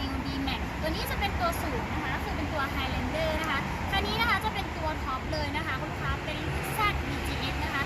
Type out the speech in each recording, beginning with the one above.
New D Max ตัวนี้จะเป็นตัวสูงนะคะก็คือเป็นตัว Highlander นะคะคันนี้นะคะจะเป็นตัวท็อปเลยนะคะคุณค้าเป็นรุ่น Z BGS นะคะ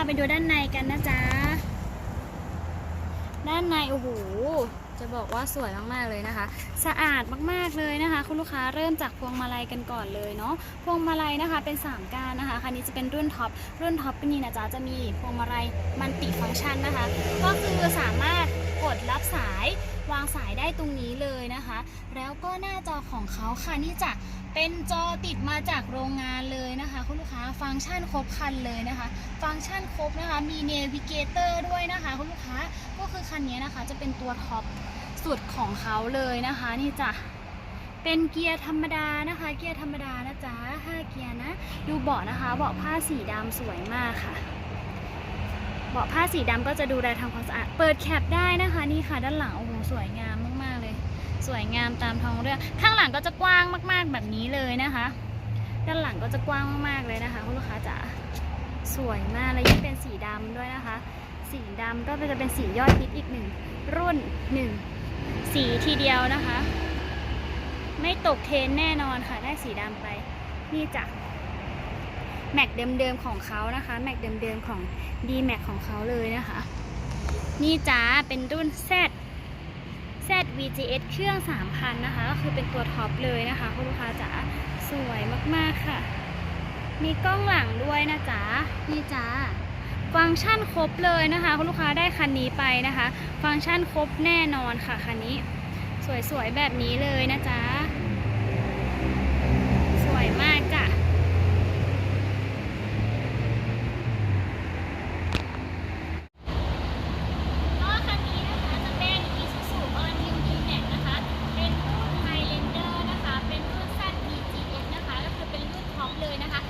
าไปดูด้านในกันนะจ๊ะ ด้านในโอ้โหจะบอกว่าสวยมากๆเลยนะคะ สะอาดมากๆเลยนะคะ คุณลูกค้าเริ่มจากพวงมาลัยกันก่อนเลยเนาะพวงมาลัยนะคะเป็น 3ก้านนะคะคันนี้จะเป็นรุ่นท็อปรุ่นท็อปนี่นะจ๊ะจะมีพวงมาลัยมันติฟังก์ชันนะคะ ก็คือสามารถกดรับสาย วางสายได้ตรงนี้เลยนะคะ แล้วก็หน้าจอของเขาค่ะนี่จะเป็นจอติดมาจากโรงงานเลยนะคะคุณลูกค้าฟังก์ชันครบคันเลยนะคะ ฟังก์ชันครบนะคะมีเนวิเกเตอร์ด้วยนะคะคุณลูกค้าก็คือคันนี้นะคะ จะเป็นตัวท็อปสุดของเขาเลยนะคะ นี่จะเป็นเกียร์ธรรมดานะคะ เกียร์ธรรมดานะจ๊ะ5เกียร์นะ ดูเบาะนะคะ เบาะผ้าสีดำสวยมากค่ะ เบาะผ้าสีดำก็จะดูแลทำความสะอาด เปิดแคปได้นะคะนี่ค่ะด้านหลังโอ้โหสวยงามมากๆเลย สวยงามตามท้องเรื่อง ข้างหลังก็จะกว้างมากๆแบบนี้เลยนะคะ ด้านหลังก็จะกว้างมากๆเลยนะคะคุณลูกค้าจ๋าสวยมากและยิ่งเป็นสีดำด้วยนะคะ สีดำก็จะเป็นสียอดฮิตอีกหนึ่งรุ่นหนึ่งสีทีเดียวนะคะ ไม่ตกเทรนแน่นอนค่ะได้สีดำไปนี่จ้ะ แม็กเดิมๆของเขานะคะ แม็กเดิมๆของ D Max ของเขาเลยนะคะ นี่จ้าเป็นรุ่น Z Z VGS เครื่อง 3,000 นะคะ ก็คือเป็นตัวท็อปเลยนะคะ คุณลูกค้าจ๋าสวยมากๆค่ะ มีกล้องหลังด้วยนะจ๊ะนี่จ้าฟังก์ชันครบเลยนะคะคุณลูกค้าได้คันนี้ไปนะคะ ฟังก์ชันครบแน่นอนค่ะคันนี้ สวยๆแบบนี้เลยนะจ๊ะ เลยนะคะ